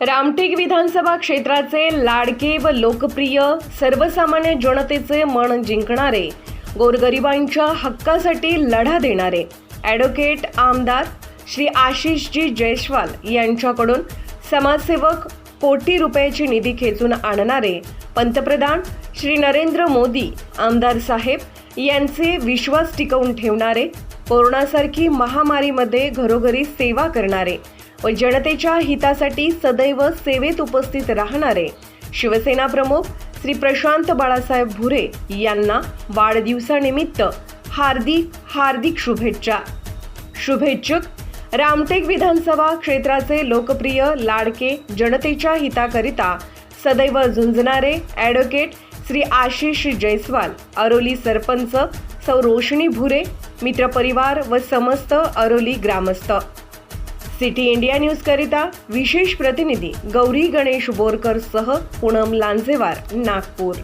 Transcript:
रामटेक विधानसभा क्षेत्राचे लाडके व लोकप्रिय सर्वसामान्य जनतेचे मन जिंकणारे गोरगरिबांच्या हक्कासाठी लढा देणारे ॲडव्होकेट आमदार श्री आशिषजी जयस्वाल यांच्याकडून समाजसेवक कोटी रुपयाची निधी खेचून आणणारे पंतप्रधान श्री नरेंद्र मोदी आमदार साहेब यांचे विश्वास टिकवून ठेवणारे कोरोनासारखी महामारीमध्ये घरोघरी सेवा करणारे व जनतेच्या हितासाठी सदैव सेवेत उपस्थित राहणारे शिवसेना प्रमुख श्री प्रशांत बाळासाहेब भुरे यांना वाढदिवसानिमित्त हार्दिक हार्दिक शुभेच्छा. शुभेच्छुक रामटेक विधानसभा क्षेत्राचे लोकप्रिय लाडके जनतेच्या हिताकरिता सदैव झुंजणारे ॲडव्होकेट श्री आशिष जयस्वाल अरोली सरपंच सौ रोशनी भुरे मित्रपरिवार व समस्त अरोली ग्रामस्थ. सिटी इंडिया न्यूज करिता विशेष प्रतिनिधी गौरी गणेश बोरकर सह पूनम लांजेवार नागपूर.